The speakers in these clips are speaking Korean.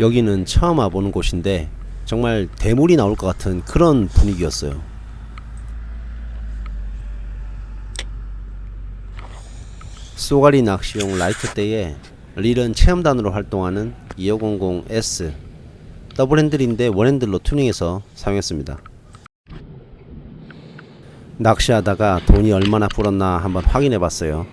여기는 처음 와보는 곳인데 정말 대물이 나올 것 같은 그런 분위기였어요. 쏘가리 낚시용 라이트대에 릴은 체험단으로 활동하는 2500S 더블 핸들인데 원 핸들로 튜닝해서 사용했습니다. 낚시하다가 돈이 얼마나 불었나 한번 확인해 봤어요.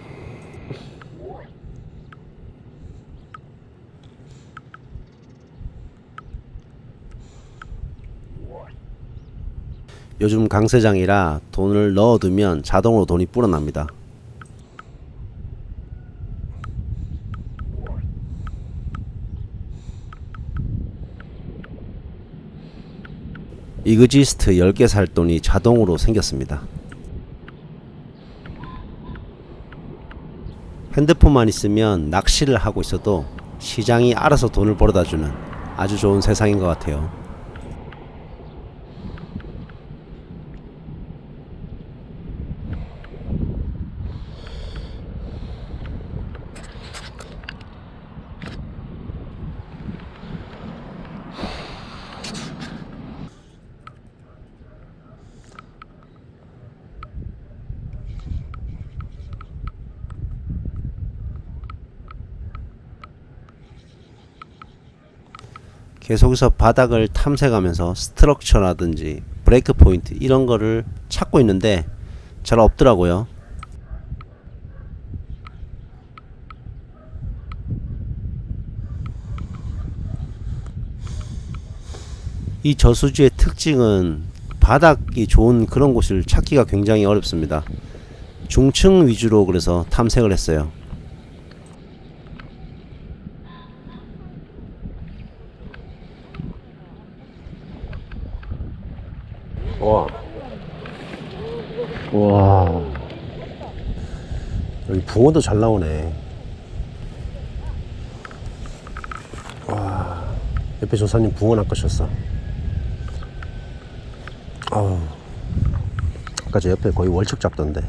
요즘 강세장이라 돈을 넣어두면 자동으로 돈이 불어납니다. 이그지스트 10개 살 돈이 자동으로 생겼습니다. 핸드폰만 있으면 낚시를 하고 있어도 시장이 알아서 돈을 벌어다 주는 아주 좋은 세상인 것 같아요. 계속해서 바닥을 탐색하면서 스트럭처라든지 브레이크 포인트 이런 거를 찾고 있는데 잘 없더라고요. 이 저수지의 특징은 바닥이 좋은 그런 곳을 찾기가 굉장히 어렵습니다. 중층 위주로 그래서 탐색을 했어요. 와. 와. 여기 붕어도 잘 나오네. 와. 옆에 조사님 붕어 낚으셨어. 아우. 아까 저 옆에 거의 월척 잡던데.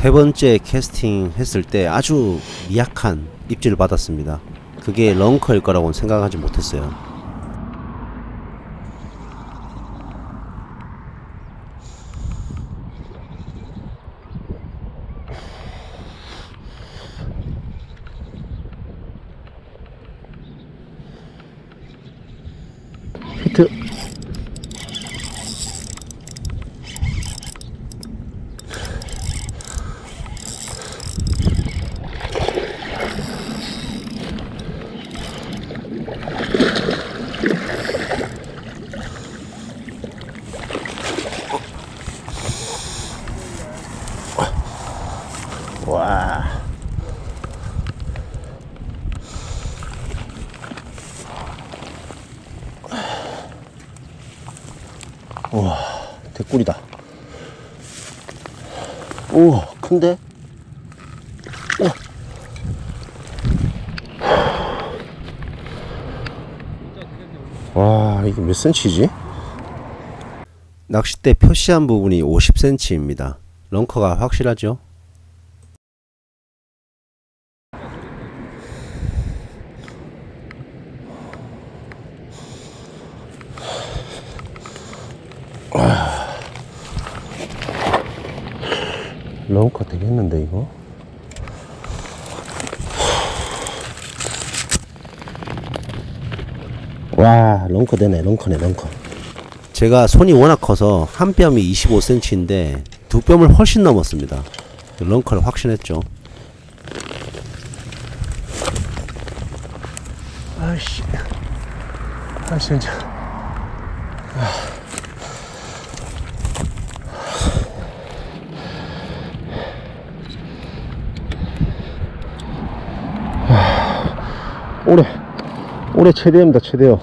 세 번째 캐스팅 했을 때 아주 미약한 입질을 받았습니다. 그게 런커일 거라고는 생각하지 못했어요. 와, 대꿀이다. 오, 큰데? 와, 이게 몇 센치지? 낚싯대 표시한 부분이 50cm입니다. 런커가 확실하죠? 런커 되겠는데 이거? 와 런커 되네 런커네 런커. 제가 손이 워낙 커서 한 뼘이 25cm인데 두 뼘을 훨씬 넘었습니다. 런커를 확신했죠. 아이씨. 아이씨 진짜 올해 올해 최대입니다 최대요.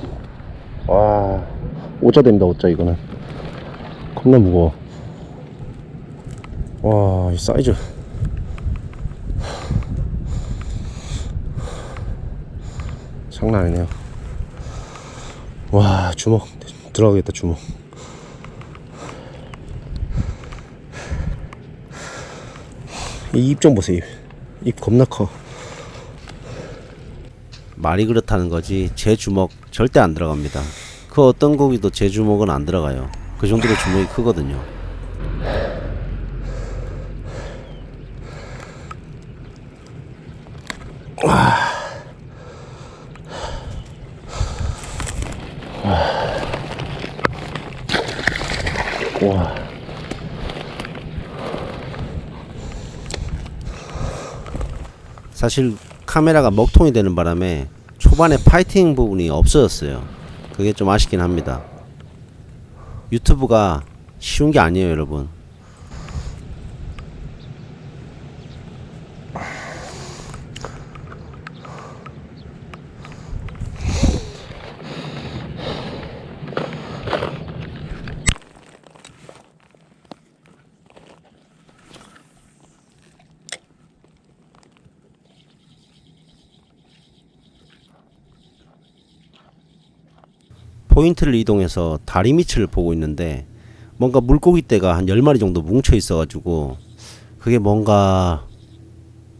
와 오자 됩니다 오자 이거는. 겁나 무거워. 와 이 사이즈. 장난 아니네요. 와 주먹 들어가겠다 주먹. 이 입 좀 보세요 입. 입 겁나 커. 말이 그렇다는 거지 제 주먹 절대 안 들어갑니다. 그 어떤 고기도 제 주먹은 안 들어가요. 그 정도로 주먹이 크거든요. 와. 사실 카메라가 먹통이 되는 바람에 초반에 파이팅 부분이 없어졌어요. 그게 좀 아쉽긴 합니다. 유튜브가 쉬운 게 아니에요, 여러분. 포인트를 이동해서 다리 밑을 보고 있는데 뭔가 물고기 떼가 한 10마리 정도 뭉쳐 있어 가지고 그게 뭔가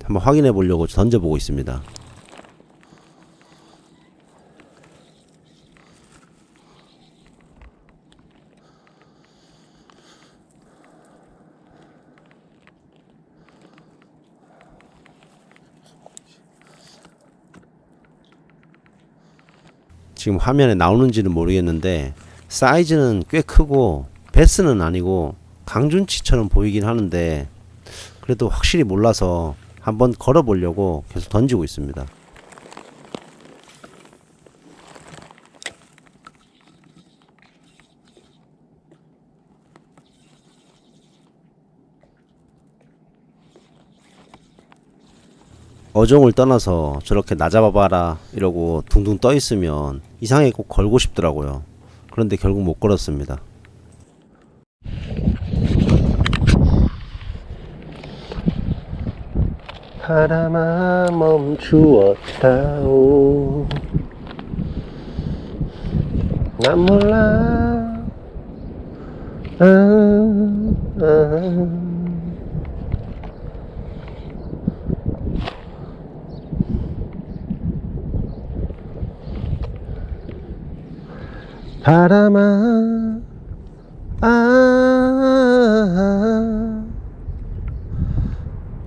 한번 확인해 보려고 던져 보고 있습니다. 지금 화면에 나오는지는 모르겠는데 사이즈는 꽤 크고 베스는 아니고 강준치처럼 보이긴 하는데 그래도 확실히 몰라서 한번 걸어 보려고 계속 던지고 있습니다. 어종을 떠나서 저렇게 나 잡아봐라 이러고 둥둥 떠 있으면 이상하게 꼭 걸고 싶더라고요. 그런데 결국 못 걸었습니다. 바람아 멈추었다오. 난 몰라. 아, 아. 바람아 아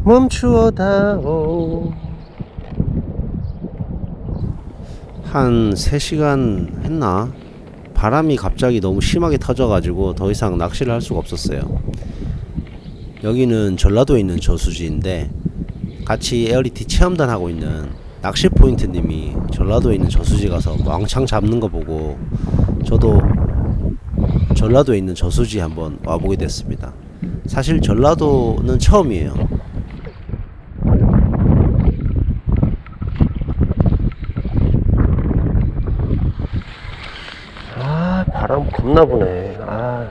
멈추어다오 한 3시간 했나? 바람이 갑자기 너무 심하게 터져가지고 더 이상 낚시를 할 수가 없었어요. 여기는 전라도에 있는 저수지인데 같이 에어리티 체험단 하고 있는 낚시 포인트님이 전라도에 있는 저수지 가서 왕창 잡는 거 보고 저도 전라도에 있는 저수지 한번 와보게 됐습니다. 사실 전라도는 처음이에요. 아 바람 겁나 부네 아